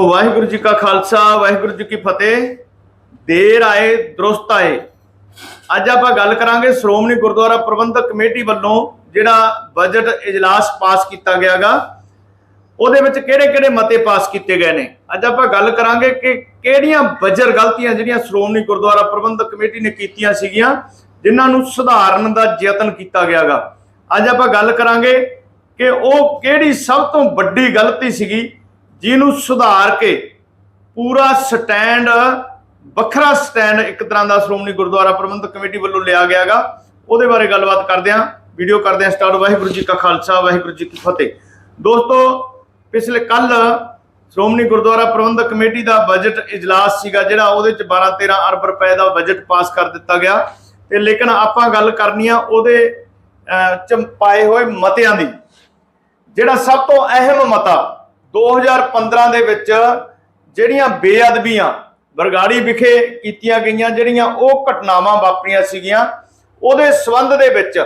ਵਾਹਿਗੁਰੂ ਜੀ ਕਾ ਖਾਲਸਾ, ਵਾਹਿਗੁਰੂ ਜੀ ਕੀ ਫਤਿਹ। ਦੇਰ ਆਏ, ਦਰੁਸਤ ਆਏ। ਅੱਜ ਆਪਾਂ ਗੱਲ ਕਰਾਂਗੇ ਸ਼੍ਰੋਮਣੀ ਗੁਰਦੁਆਰਾ ਪ੍ਰਬੰਧਕ ਕਮੇਟੀ ਵੱਲੋਂ ਜਿਹੜਾ ਬਜਟ ਇਜਲਾਸ ਪਾਸ ਕੀਤਾ ਗਿਆਗਾ, ਉਹਦੇ ਵਿੱਚ ਕਿਹੜੇ-ਕਿਹੜੇ ਮਤੇ ਪਾਸ ਕੀਤੇ ਗਏ ਨੇ? ਅੱਜ ਆਪਾਂ ਗੱਲ ਕਰਾਂਗੇ ਕਿ ਕਿਹੜੀਆਂ ਬਜਰ ਗਲਤੀਆਂ ਜਿਹੜੀਆਂ ਸ਼੍ਰੋਮਣੀ ਗੁਰਦੁਆਰਾ ਪ੍ਰਬੰਧਕ ਕਮੇਟੀ ਨੇ ਕੀਤੀਆਂ ਸੀਗੀਆਂ, ਜਿਨ੍ਹਾਂ ਨੂੰ ਸੁਧਾਰਨ ਦਾ ਯਤਨ ਕੀਤਾ ਗਿਆਗਾ। ਅੱਜ ਆਪਾਂ ਗੱਲ ਕਰਾਂਗੇ ਕਿ ਉਹ ਕਿਹੜੀ ਸਭ ਤੋਂ ਵੱਡੀ ਗਲਤੀ ਸੀਗੀ ਜਿਹਨੂੰ ਸੁਧਾਰ ਕੇ ਪੂਰਾ ਸਟੈਂਡ, ਵੱਖਰਾ ਸਟੈਂਡ ਇੱਕ ਤਰ੍ਹਾਂ ਦਾ ਸ਼੍ਰੋਮਣੀ ਗੁਰਦੁਆਰਾ ਪ੍ਰਬੰਧਕ ਕਮੇਟੀ ਵੱਲੋਂ ਲਿਆ ਗਿਆਗਾ। ਉਹਦੇ ਬਾਰੇ ਗੱਲਬਾਤ ਕਰਦੇ ਹਾਂ, ਵੀਡੀਓ ਕਰਦੇ ਹਾਂ ਸਟਾਰਟ। ਵਾਹਿਗੁਰੂ ਜੀ ਕਾ ਖਾਲਸਾ, ਵਾਹਿਗੁਰੂ ਜੀ ਕੀ ਫਤਿਹ। ਦੋਸਤੋ, ਪਿਛਲੇ ਕੱਲ ਸ਼੍ਰੋਮਣੀ ਗੁਰਦੁਆਰਾ ਪ੍ਰਬੰਧਕ ਕਮੇਟੀ ਦਾ ਬਜਟ ਇਜਲਾਸ ਸੀਗਾ, ਜਿਹੜਾ ਉਹਦੇ ਚ 12 13 ਅਰਬ ਰੁਪਏ ਦਾ ਬਜਟ ਪਾਸ ਕਰ ਦਿੱਤਾ ਗਿਆ। ਤੇ ਲੇਕਿਨ ਆਪਾਂ ਗੱਲ ਕਰਨੀ ਆ ਉਹਦੇ ਚ ਪਾਏ ਹੋਏ ਮਤਿਆਂ ਦੀ। ਜਿਹੜਾ ਸਭ ਤੋਂ ਅਹਿਮ ਮਤਾ 2015 ਦੇ ਵਿੱਚ ਜਿਹੜੀਆਂ ਬੇਅਦਬੀਆਂ ਬਰਗਾੜੀ ਵਿਖੇ ਕੀਤੀਆਂ ਗਈਆਂ, ਜਿਹੜੀਆਂ ਉਹ ਘਟਨਾਵਾਂ ਵਾਪਰੀਆਂ ਸੀਗੀਆਂ, ਉਹਦੇ ਸਬੰਧ ਦੇ ਵਿੱਚ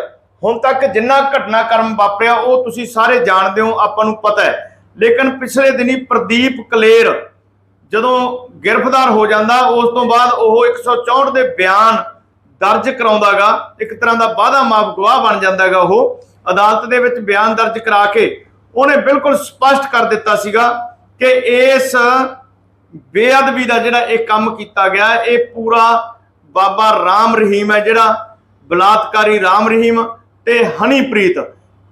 ਹੁਣ ਤੱਕ ਜਿੰਨਾ ਘਟਨਾਕ੍ਰਮ ਵਾਪਰਿਆ, ਉਹ ਤੁਸੀਂ ਸਾਰੇ ਜਾਣਦੇ ਹੋ, ਆਪਾਂ ਨੂੰ ਪਤਾ ਹੈ। ਲੇਕਿਨ ਪਿਛਲੇ ਦਿਨੀ ਪ੍ਰਦੀਪ ਕਲੇਰ ਜਦੋਂ ਗ੍ਰਿਫਤਾਰ ਹੋ ਜਾਂਦਾ, ਉਸ ਤੋਂ ਬਾਅਦ ਉਹ 164 ਦੇ ਬਿਆਨ ਦਰਜ ਕਰਾਉਂਦਾਗਾ, ਇੱਕ ਤਰ੍ਹਾਂ ਦਾ ਵਾਅਦਾ ਮਾਫ ਗਵਾਹ ਬਣ ਜਾਂਦਾਗਾ ਉਹ। ਅਦਾਲਤ ਦੇ ਵਿੱਚ ਬਿਆਨ ਦਰਜ ਕਰਾ ਕੇ ਉਹਨੇ ਬਿਲਕੁਲ ਸਪਸ਼ਟ ਕਰ ਦਿੱਤਾ ਸੀਗਾ ਕਿ ਇਸ ਬੇਅਦਬੀ ਦਾ ਜਿਹੜਾ ਇਹ ਕੰਮ ਕੀਤਾ ਗਿਆ ਇਹ ਪੂਰਾ ਬਾਬਾ ਰਾਮ ਰਹੀਮ ਹੈ ਜਿਹੜਾ ਬਲਾਤਕਾਰੀ ਰਾਮ ਰਹੀਮ ਤੇ ਹਨੀਪ੍ਰੀਤ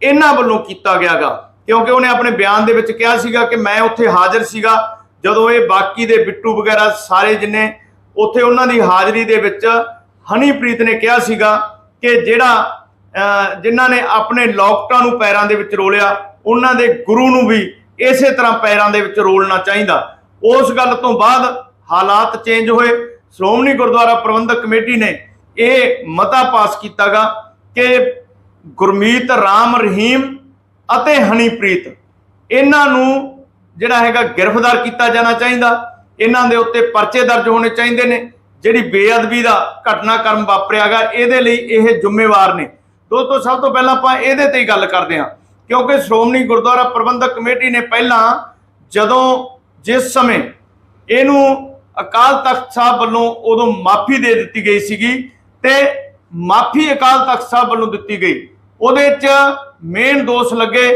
ਇਹਨਾਂ ਵੱਲੋਂ ਕੀਤਾ ਗਿਆਗਾ। ਕਿਉਂਕਿ ਉਹਨੇ ਆਪਣੇ ਬਿਆਨ ਦੇ ਵਿੱਚ ਕਿਹਾ ਸੀਗਾ ਕਿ ਮੈਂ ਉੱਥੇ ਹਾਜ਼ਰ ਸੀਗਾ ਜਦੋਂ ਇਹ ਬਾਕੀ ਦੇ ਬਿੱਟੂ ਵਗੈਰਾ ਸਾਰੇ ਜਿੰਨੇ ਉੱਥੇ ਉਹਨਾਂ ਦੀ ਹਾਜ਼ਰੀ ਦੇ ਵਿੱਚ ਹਨੀਪ੍ਰੀਤ ਨੇ ਕਿਹਾ ਸੀਗਾ ਕਿ ਜਿਹੜਾ ਅਹ, ਜਿਨ੍ਹਾਂ ਨੇ ਆਪਣੇ ਲੋਕਟਾਂ ਨੂੰ ਪੈਰਾਂ ਦੇ ਵਿੱਚ ਰੋਲਿਆ ਉਹਨਾਂ ਦੇ ਗੁਰੂ ਨੂੰ ਵੀ ਇਸੇ ਤਰ੍ਹਾਂ ਪੈਰਾਂ ਦੇ ਵਿੱਚ ਰੋਲਣਾ ਚਾਹੀਦਾ। ਉਸ ਗੱਲ ਤੋਂ ਬਾਅਦ ਹਾਲਾਤ ਚੇਂਜ ਹੋਏ। ਸ਼੍ਰੋਮਣੀ ਗੁਰਦੁਆਰਾ ਪ੍ਰਬੰਧਕ ਕਮੇਟੀ ਨੇ ਇਹ ਮਤਾ ਪਾਸ ਕੀਤਾਗਾ ਕਿ ਗੁਰਮੀਤ, ਰਾਮ, ਰਹੀਮ ਅਤੇ ਹਨੀਪ੍ਰੀਤ, ਇਹਨਾਂ ਨੂੰ ਜਿਹੜਾ ਹੈਗਾ ਗ੍ਰਿਫਤਾਰ ਕੀਤਾ ਜਾਣਾ ਚਾਹੀਦਾ। ਇਹਨਾਂ ਦੇ ਉੱਤੇ ਪਰਚੇ ਦਰਜ ਹੋਣੇ ਚਾਹੀਦੇ ਨੇ। ਜਿਹੜੀ ਬੇਅਦਬੀ ਦਾ ਘਟਨਾਕ੍ਰਮ ਵਾਪਰਿਆਗਾ, ਇਹਦੇ ਲਈ ਇਹ ਜ਼ਿੰਮੇਵਾਰ ਨੇ। ਦੋਸਤੋ, ਸਭ ਤੋਂ ਪਹਿਲਾਂ ਆਪਾਂ ਇਹਦੇ ਤੇ ਹੀ ਗੱਲ ਕਰਦੇ ਹਾਂ। ਕਿਉਂਕਿ ਸ਼੍ਰੋਮਣੀ ਗੁਰਦੁਆਰਾ ਪ੍ਰਬੰਧਕ ਕਮੇਟੀ ਨੇ ਪਹਿਲਾਂ ਜਦੋਂ ਜਿਸ ਸਮੇਂ ਇਹਨੂੰ ਅਕਾਲ ਤਖਤ ਸਾਹਿਬ ਵੱਲੋਂ ਉਦੋਂ ਮਾਫੀ ਦੇ ਦਿੱਤੀ ਗਈ ਸੀਗੀ ਤੇ ਮਾਫੀ ਅਕਾਲ ਤਖਤ ਸਾਹਿਬ ਵੱਲੋਂ ਦਿੱਤੀ ਗਈ, ਉਹਦੇ 'ਚ ਮੇਨ ਦੋਸ਼ ਲੱਗੇ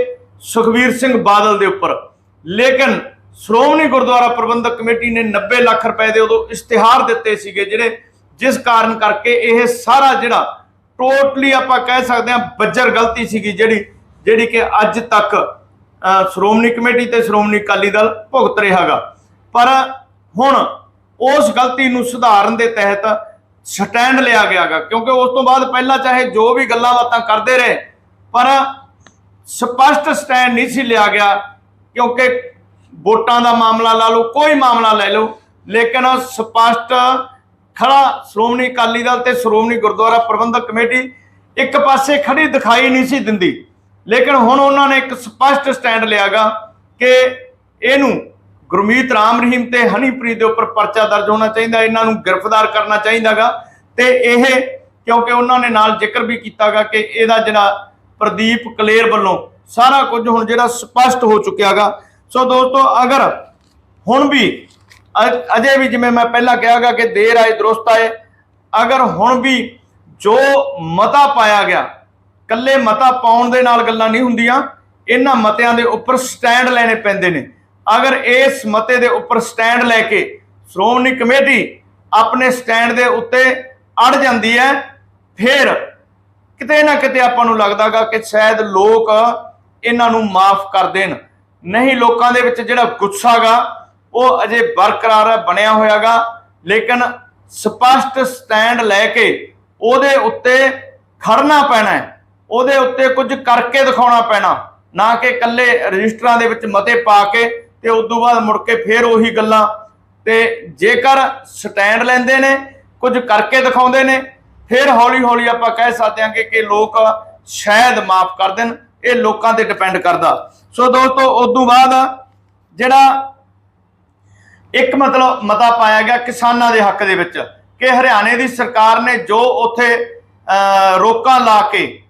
ਸੁਖਵੀਰ ਸਿੰਘ ਬਾਦਲ ਦੇ ਉੱਪਰ। ਲੇਕਿਨ ਸ਼੍ਰੋਮਣੀ ਗੁਰਦੁਆਰਾ ਪ੍ਰਬੰਧਕ ਕਮੇਟੀ ਨੇ 90 ਲੱਖ ਰੁਪਏ ਦੇ ਉਦੋਂ ਇਸ਼ਤਿਹਾਰ ਦਿੱਤੇ ਸੀਗੇ ਜਿਹੜੇ ਜਿਸ ਕਾਰਨ ਕਰਕੇ ਇਹ ਸਾਰਾ ਜਿਹੜਾ ਟੋਟਲੀ ਆਪਾਂ ਕਹਿ ਸਕਦੇ ਹਾਂ ਬੱਜਰ ਗਲਤੀ ਸੀਗੀ ਜਿਹੜੀ ਜਿਹੜੀ ਕਿ ਅੱਜ ਤੱਕ ਸ਼੍ਰੋਮਣੀ ਕਮੇਟੀ ਤੇ ਸ਼੍ਰੋਮਣੀ ਅਕਾਲੀ ਦਲ ਭੁਗਤ ਰਿਹਾਗਾ। ਪਰ ਹੁਣ ਉਸ ਗਲਤੀ ਨੂੰ ਸੁਧਾਰਨ ਦੇ ਤਹਿਤ ਸਟੈਂਡ ਲਿਆ ਗਿਆਗਾ, ਕਿਉਂਕਿ ਉਸ ਤੋਂ ਬਾਅਦ ਪਹਿਲਾਂ ਚਾਹੇ ਜੋ ਵੀ ਗੱਲਾਂ ਬਾਤਾਂ ਕਰਦੇ ਰਹੇ, ਪਰ ਸਪਸ਼ਟ ਸਟੈਂਡ ਨਹੀਂ ਸੀ ਲਿਆ ਗਿਆ, ਕਿਉਂਕਿ ਵੋਟਾਂ ਦਾ ਮਾਮਲਾ ਲਾ ਲਓ, ਕੋਈ ਮਾਮਲਾ ਲੈ ਲਓ, ਲੇਕਿਨ ਸਪਸ਼ਟ ਖੜਾ ਸ਼੍ਰੋਮਣੀ ਅਕਾਲੀ ਦਲ ਤੇ ਸ਼੍ਰੋਮਣੀ ਗੁਰਦੁਆਰਾ ਪ੍ਰਬੰਧਕ ਕਮੇਟੀ ਇੱਕ ਪਾਸੇ ਖੜੀ ਦਿਖਾਈ ਨਹੀਂ ਸੀ ਦਿੰਦੀ। ਲੇਕਿਨ ਹੁਣ ਉਹਨਾਂ ਨੇ ਇੱਕ ਸਪਸ਼ਟ ਸਟੈਂਡ ਲਿਆਗਾ ਕਿ ਇਹਨੂੰ ਗੁਰਮੀਤ ਰਾਮ ਰਹੀਮ ਤੇ ਹਨੀਪ੍ਰੀਤ ਦੇ ਉੱਪਰ ਪਰਚਾ ਦਰਜ ਹੋਣਾ ਚਾਹੀਦਾ, ਇਹਨਾਂ ਨੂੰ ਗ੍ਰਿਫਤਾਰ ਕਰਨਾ ਚਾਹੀਦਾਗਾ ਤੇ ਇਹ ਕਿਉਂਕਿ ਉਹਨਾਂ ਨੇ ਨਾਲ ਜ਼ਿਕਰ ਵੀ ਕੀਤਾਗਾ ਕਿ ਇਹਦਾ ਜਿਹੜਾ ਪ੍ਰਦੀਪ ਕਲੇਰ ਵੱਲੋਂ ਸਾਰਾ ਕੁਝ ਹੁਣ ਜਿਹੜਾ ਸਪਸ਼ਟ ਹੋ ਚੁੱਕਿਆਗਾ। ਸੋ ਦੋਸਤੋ, ਅਗਰ ਹੁਣ ਵੀ ਅਜੇ ਵੀ ਜਿਵੇਂ ਮੈਂ ਪਹਿਲਾਂ ਕਿਹਾਗਾ ਕਿ ਦੇਰ ਆਏ, ਦਰੁਸਤ ਆਏ, ਅਗਰ ਹੁਣ ਵੀ ਜੋ ਮਤਾ ਪਾਇਆ ਗਿਆ ਕੱਲੇ ਮਤਾ ਪਾਉਣ ਦੇ ਨਾਲ ਗੱਲਾਂ ਨਹੀਂ ਹੁੰਦੀਆਂ, ਇਹਨਾਂ ਮਤਿਆਂ ਦੇ ਉੱਪਰ ਸਟੈਂਡ ਲੈਣੇ ਪੈਂਦੇ ਨੇ। ਅਗਰ ਇਸ ਮਤੇ ਦੇ ਉੱਪਰ ਸਟੈਂਡ ਲੈ ਕੇ ਸ਼੍ਰੋਮਣੀ ਕਮੇਟੀ ਆਪਣੇ ਸਟੈਂਡ ਦੇ ਉੱਤੇ ਅੜ ਜਾਂਦੀ ਹੈ, ਫਿਰ ਕਿਤੇ ਨਾ ਕਿਤੇ ਆਪਾਂ ਨੂੰ ਲੱਗਦਾਗਾ ਕਿ ਸ਼ਾਇਦ ਲੋਕ ਇਹਨਾਂ ਨੂੰ ਮਾਫ ਕਰ ਦੇਣ। ਨਹੀਂ, ਲੋਕਾਂ ਦੇ ਵਿੱਚ ਜਿਹੜਾ ਗੁੱਸਾਗਾ ਉਹ ਅਜੇ ਬਰਕਰਾਰ ਹੈ ਬਣਿਆ ਹੋਇਆਗਾ, ਲੇਕਿਨ ਸਪਸ਼ਟ ਸਟੈਂਡ ਲੈ ਕੇ ਉਹਦੇ ਉੱਤੇ ਖੜਨਾ ਪੈਣਾ ਹੈ। ਉਹਦੇ ਉੱਤੇ ਕੁਝ ਕਰਕੇ ਦਿਖਾਉਣਾ ਪੈਣਾ ਨਾ ਕਿ ਇਕੱਲੇ ਰਜਿਸਟਰਾਂ ਦੇ ਵਿੱਚ ਮਤੇ ਪਾ ਕੇ ਤੇ ਉਸ ਤੋਂ ਬਾਅਦ ਮੁੜ ਕੇ ਫੇਰ ਉਹੀ ਗੱਲਾਂ। ਤੇ ਜੇਕਰ ਸਟੈਂਡ ਲੈਂਦੇ ਨੇ ਕੁਝ ਕਰਕੇ ਦਿਖਾਉਂਦੇ ਨੇ ਫਿਰ ਹੌਲੀ ਹੌਲੀ ਆਪਾਂ ਕਹਿ ਸਕਦੇ ਹਾਂ ਕਿ ਲੋਕ ਸ਼ਾਇਦ ਮਾਫ ਕਰ ਦੇਣ ਇਹ ਲੋਕਾਂ ਤੇ ਡਿਪੈਂਡ ਕਰਦਾ। ਸੋ ਦੋਸਤੋ ਉਸ ਤੋਂ ਬਾਅਦ ਜਿਹੜਾ ਇੱਕ ਮਤਲਬ ਮਤਾ ਪਾਇਆ ਗਿਆ ਕਿਸਾਨਾਂ ਦੇ ਹੱਕ ਦੇ ਵਿੱਚ ਕਿ ਹਰਿਆਣੇ ਦੀ ਸਰਕਾਰ ਨੇ ਜੋ ਉੱਥੇ ਅਹ, ਰੋਕਾਂ ਲਾ ਕੇ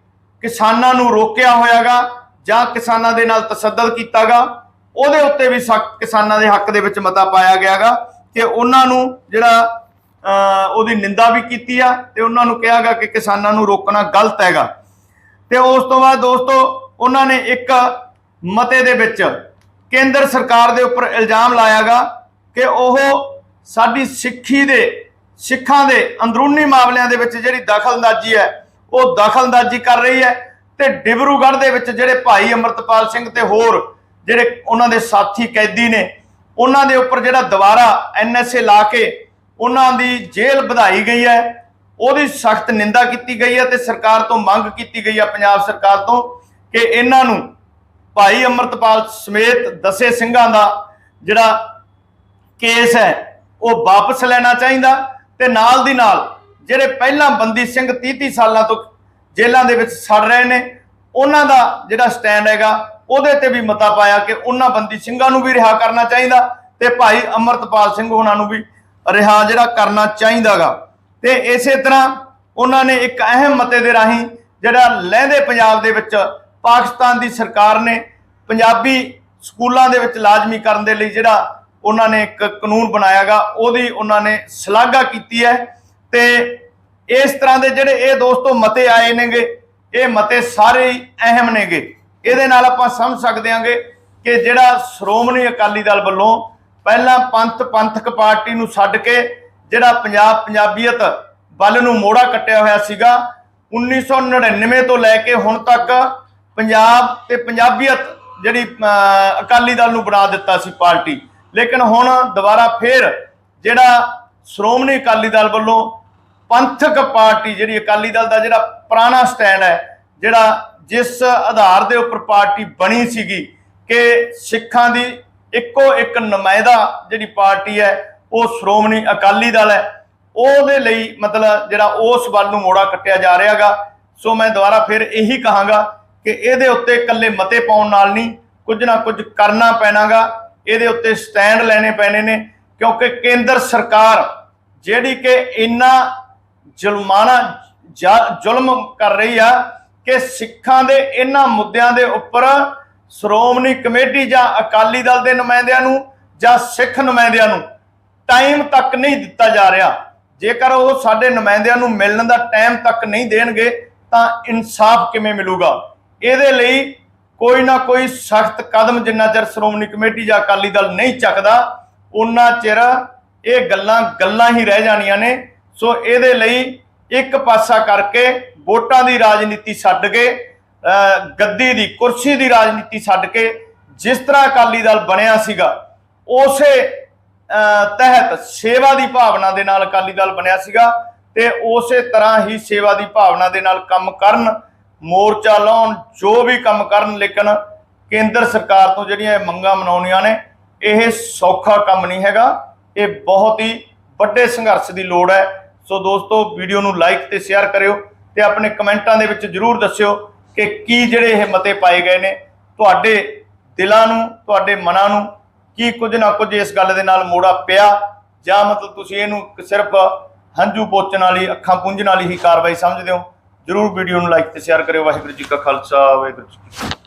ਕਿਸਾਨਾਂ ਨੂੰ ਰੋਕਿਆ ਹੋਇਆਗਾ ਜਾਂ ਕਿਸਾਨਾਂ ਦੇ ਨਾਲ ਤਸੱਦਦ ਕੀਤਾਗਾ, ਉਹਦੇ ਉੱਤੇ ਵੀ ਸਖਤ ਕਿਸਾਨਾਂ ਦੇ ਹੱਕ ਦੇ ਵਿੱਚ ਮਤਾ ਪਾਇਆ ਗਿਆਗਾ ਕਿ ਉਹਨਾਂ ਨੂੰ ਜਿਹੜਾ ਉਹਦੀ ਨਿੰਦਾ ਵੀ ਕੀਤੀ ਆ ਤੇ ਉਹਨਾਂ ਨੂੰ ਕਿਹਾਗਾ ਕਿ ਕਿਸਾਨਾਂ ਨੂੰ ਰੋਕਣਾ ਗਲਤ ਹੈਗਾ। ਤੇ ਉਸ ਤੋਂ ਬਾਅਦ ਦੋਸਤੋ, ਉਹਨਾਂ ਨੇ ਇੱਕ ਮਤੇ ਦੇ ਵਿੱਚ ਕੇਂਦਰ ਸਰਕਾਰ ਦੇ ਉੱਪਰ ਇਲਜ਼ਾਮ ਲਾਇਆਗਾ ਕਿ ਉਹ ਸਾਡੀ ਸਿੱਖੀ ਦੇ, ਸਿੱਖਾਂ ਦੇ ਅੰਦਰੂਨੀ ਮਾਮਲਿਆਂ ਦੇ ਵਿੱਚ ਜਿਹੜੀ ਦਖਲਅੰਦਾਜ਼ੀ ਹੈ ਉਹ ਦਖਲਅੰਦਾਜ਼ੀ ਕਰ ਰਹੀ ਹੈ ਤੇ ਡਿਬਰੂਗੜ੍ਹ ਦੇ ਵਿੱਚ ਜਿਹੜੇ ਭਾਈ ਅਮਰਤਪਾਲ ਸਿੰਘ ਤੇ ਹੋਰ ਜਿਹੜੇ ਉਹਨਾਂ ਦੇ ਸਾਥੀ ਕੈਦੀ ਨੇ, ਉਹਨਾਂ ਦੇ ਉੱਪਰ ਜਿਹੜਾ ਦੁਬਾਰਾ ਐਨਐਸਏ ਲਾ ਕੇ ਉਹਨਾਂ ਦੀ ਜੇਲ੍ਹ ਵਧਾਈ ਗਈ ਹੈ, ਉਹਦੀ ਸਖਤ ਨਿੰਦਾ ਕੀਤੀ ਗਈ ਹੈ ਤੇ ਸਰਕਾਰ ਤੋਂ ਮੰਗ ਕੀਤੀ ਗਈ ਹੈ, ਪੰਜਾਬ ਸਰਕਾਰ ਤੋਂ ਕਿ ਇਹਨਾਂ ਨੂੰ ਭਾਈ ਅਮਰਤਪਾਲ ਸਮੇਤ ਦਸੇ ਸਿੰਘਾਂ ਦਾ ਜਿਹੜਾ ਕੇਸ ਹੈ, ਉਹ ਵਾਪਸ ਲੈਣਾ ਚਾਹੀਦਾ ਤੇ ਨਾਲ ਦੀ ਨਾਲ ਜਿਹੜੇ ਪਹਿਲਾਂ ਬੰਦੀ ਸਿੰਘ 30 30 ਸਾਲਾਂ ਤੋਂ ਜੇਲ੍ਹਾਂ ਦੇ ਵਿੱਚ ਸੜ ਰਹੇ ਨੇ, ਉਹਨਾਂ ਦਾ ਜਿਹੜਾ ਸਟੈਂਡ ਹੈਗਾ, ਉਹਦੇ ਤੇ ਵੀ ਮਤਾ ਪਾਇਆ ਕਿ ਉਹਨਾਂ ਬੰਦੀ ਸਿੰਘਾਂ ਨੂੰ ਵੀ ਰਿਹਾ ਕਰਨਾ ਚਾਹੀਦਾ ਤੇ ਭਾਈ ਅਮਰਤਪਾਲ ਸਿੰਘ ਉਹਨਾਂ ਨੂੰ ਵੀ ਰਿਹਾ ਜਿਹੜਾ ਕਰਨਾ ਚਾਹੀਦਾਗਾ। ਤੇ ਇਸੇ ਤਰ੍ਹਾਂ ਉਹਨਾਂ ਨੇ ਇੱਕ ਅਹਿਮ ਮਤੇ ਦੇ ਰਾਹੀਂ ਜਿਹੜਾ ਲਹਿੰਦੇ ਪੰਜਾਬ ਦੇ ਵਿੱਚ ਪਾਕਿਸਤਾਨ ਦੀ ਸਰਕਾਰ ਨੇ ਪੰਜਾਬੀ ਸਕੂਲਾਂ ਦੇ ਵਿੱਚ ਲਾਜ਼ਮੀ ਕਰਨ ਦੇ ਲਈ ਜਿਹੜਾ ਉਹਨਾਂ ਨੇ ਇੱਕ ਕਾਨੂੰਨ ਬਣਾਇਆਗਾ, ਉਹਦੀ ਉਹਨਾਂ ਨੇ ਸ਼ਲਾਘਾ ਕੀਤੀ ਹੈ। ਤੇ ਇਸ ਤਰ੍ਹਾਂ ਦੇ ਜਿਹੜੇ ਇਹ ਦੋਸਤੋ ਮਤੇ ਆਏ ਨੇਗੇ ਇਹ ਮਤੇ ਸਾਰੇ ਅਹਿਮ ਨੇਗੇ। ਇਹਦੇ ਨਾਲ ਆਪਾਂ ਸਮਝ ਸਕਦੇ ਹਾਂਗੇ ਕਿ ਜਿਹੜਾ ਸ਼੍ਰੋਮਣੀ ਅਕਾਲੀ ਦਲ ਵੱਲੋਂ ਪਹਿਲਾਂ ਪੰਥ ਪੰਥਕ ਪਾਰਟੀ ਨੂੰ ਛੱਡ ਕੇ ਜਿਹੜਾ ਪੰਜਾਬ ਪੰਜਾਬੀਅਤ ਵੱਲ ਨੂੰ ਮੋੜਾ ਕੱਟਿਆ ਹੋਇਆ ਸੀਗਾ 1999 ਤੋਂ ਲੈ ਕੇ ਹੁਣ ਤੱਕ ਪੰਜਾਬ ਤੇ ਪੰਜਾਬੀਅਤ ਜਿਹੜੀ ਅਹ, ਅਕਾਲੀ ਦਲ ਨੂੰ ਬਣਾ ਦਿੱਤਾ ਸੀ ਪਾਰਟੀ। ਲੇਕਿਨ ਹੁਣ ਦੁਬਾਰਾ ਫੇਰ ਜਿਹੜਾ ਸ਼੍ਰੋਮਣੀ ਅਕਾਲੀ ਦਲ ਵੱਲੋਂ ਪੰਥਕ ਪਾਰਟੀ ਜਿਹੜੀ ਅਕਾਲੀ ਦਲ ਦਾ ਜਿਹੜਾ ਪੁਰਾਣਾ ਸਟੈਂਡ ਹੈ, ਜਿਹੜਾ ਜਿਸ ਆਧਾਰ ਦੇ ਉੱਪਰ ਪਾਰਟੀ ਬਣੀ ਸੀਗੀ ਕਿ ਸਿੱਖਾਂ ਦੀ ਇੱਕੋ ਇੱਕ ਨੁਮਾਇੰਦਾ ਜਿਹੜੀ ਪਾਰਟੀ ਹੈ, ਉਹ ਸ਼੍ਰੋਮਣੀ ਅਕਾਲੀ ਦਲ ਹੈ। ਉਹਦੇ ਲਈ ਮਤਲਬ ਜਿਹੜਾ ਉਸ ਵੱਲ ਨੂੰ ਮੋੜਾ ਕੱਟਿਆ ਜਾ ਰਿਹਾਗਾ। ਸੋ ਮੈਂ ਦੁਬਾਰਾ ਫਿਰ ਇਹੀ ਕਹਾਂਗਾ ਕਿ ਇਹਦੇ ਉੱਤੇ ਇਕੱਲੇ ਮਤੇ ਪਾਉਣ ਨਾਲ ਨਹੀਂ, ਕੁਝ ਨਾ ਕੁਝ ਕਰਨਾ ਪੈਣਾਗਾ। ਇਹਦੇ ਉੱਤੇ ਸਟੈਂਡ ਲੈਣੇ ਪੈਣੇ ਨੇ, ਕਿਉਂਕਿ ਕੇਂਦਰ ਸਰਕਾਰ ਜਿਹੜੀ ਕਿ ਇੰਨਾ ਜ਼ੁਲਮਾਨਾ ਜ਼ੁਲਮ ਕਰ ਰਹੀ ਆ ਕਿ ਸਿੱਖਾਂ ਦੇ ਇਹਨਾਂ ਮੁੱਦਿਆਂ ਦੇ ਉੱਪਰ ਸ਼੍ਰੋਮਣੀ ਕਮੇਟੀ ਜਾਂ ਅਕਾਲੀ ਦਲ ਦੇ ਨੁਮਾਇੰਦਿਆਂ ਨੂੰ ਜਾਂ ਸਿੱਖ ਨੁਮਾਇੰਦਿਆਂ ਨੂੰ ਟਾਈਮ ਤੱਕ ਨਹੀਂ ਦਿੱਤਾ ਜਾ ਰਿਹਾ। ਜੇਕਰ ਉਹ ਸਾਡੇ ਨੁਮਾਇੰਦਿਆਂ ਨੂੰ ਮਿਲਣ ਦਾ ਟਾਈਮ ਤੱਕ ਨਹੀਂ ਦੇਣਗੇ, ਤਾਂ ਇਨਸਾਫ ਕਿਵੇਂ ਮਿਲੂਗਾ? ਇਹਦੇ ਲਈ ਕੋਈ ਨਾ ਕੋਈ ਸਖਤ ਕਦਮ ਜਿੰਨਾ ਚਿਰ ਸ਼੍ਰੋਮਣੀ ਕਮੇਟੀ ਜਾਂ ਅਕਾਲੀ ਦਲ ਨਹੀਂ ਚੱਕਦਾ ਉਹਨਾਂ ਚਿਰ ਇਹ ਗੱਲਾਂ ਗੱਲਾਂ ਹੀ ਰਹਿ ਜਾਣੀਆਂ ਨੇ। ਸੋ ਇਹਦੇ ਲਈ ਇੱਕ ਪਾਸਾ ਕਰਕੇ ਵੋਟਾਂ ਦੀ ਰਾਜਨੀਤੀ ਛੱਡ ਕੇ ਗੱਦੀ ਦੀ, ਕੁਰਸੀ ਦੀ ਰਾਜਨੀਤੀ ਛੱਡ ਕੇ ਜਿਸ ਤਰ੍ਹਾਂ ਅਕਾਲੀ ਦਲ ਬਣਿਆ ਸੀਗਾ, ਉਸੇ ਤਹਿਤ ਸੇਵਾ ਦੀ ਭਾਵਨਾ ਦੇ ਨਾਲ ਅਕਾਲੀ ਦਲ ਬਣਿਆ ਸੀਗਾ ਤੇ ਉਸੇ ਤਰ੍ਹਾਂ ਹੀ ਸੇਵਾ ਦੀ ਭਾਵਨਾ ਦੇ ਨਾਲ ਕੰਮ ਕਰਨ, ਮੋਰਚਾ ਲਾਉਣ, ਜੋ ਵੀ ਕੰਮ ਕਰਨ, ਲੇਕਿਨ ਕੇਂਦਰ ਸਰਕਾਰ ਤੋਂ ਜਿਹੜੀਆਂ ਇਹ ਮੰਗਾਂ ਮਨਾਉਣੀਆਂ ਨੇ, ਇਹ ਸੌਖਾ ਕੰਮ ਨਹੀਂ ਹੈਗਾ। ਇਹ ਬਹੁਤ ਹੀ ਵੱਡੇ ਸੰਘਰਸ਼ ਦੀ ਲੋੜ ਹੈ। ਸੋ ਦੋਸਤੋ, ਵੀਡੀਓ ਨੂੰ ਲਾਈਕ ਤੇ ਸ਼ੇਅਰ ਕਰਿਓ ਤੇ ਆਪਣੇ ਕਮੈਂਟਾਂ ਦੇ ਵਿੱਚ ਜਰੂਰ ਦੱਸਿਓ ਕਿ ਕੀ ਜਿਹੜੇ ਇਹ ਮਤੇ ਪਾਏ ਗਏ ਨੇ। ਤੁਹਾਡੇ ਦਿਲਾਂ ਨੂੰ, ਤੁਹਾਡੇ ਮਨਾਂ ਨੂੰ ਕੀ ਕੁਝ ਨਾ ਕੁਝ ਇਸ ਗੱਲ ਦੇ ਨਾਲ ਮੋੜਾ ਪਿਆ ਜਾਂ ਮਤਲਬ ਤੁਸੀਂ ਇਹਨੂੰ ਸਿਰਫ ਹੰਝੂ ਪੋਚਣ ਵਾਲੀ, ਅੱਖਾਂ ਪੁੰਝਣ ਵਾਲੀ ਹੀ ਕਾਰਵਾਈ ਸਮਝਦੇ ਹੋ। ਜਰੂਰ ਵੀਡੀਓ ਨੂੰ ਲਾਈਕ ਤੇ ਸ਼ੇਅਰ ਕਰਿਓ। ਵਾਹਿਗੁਰੂ ਜੀ ਕਾ ਖਾਲਸਾ, ਵਾਹਿਗੁਰੂ ਜੀ ਕੀ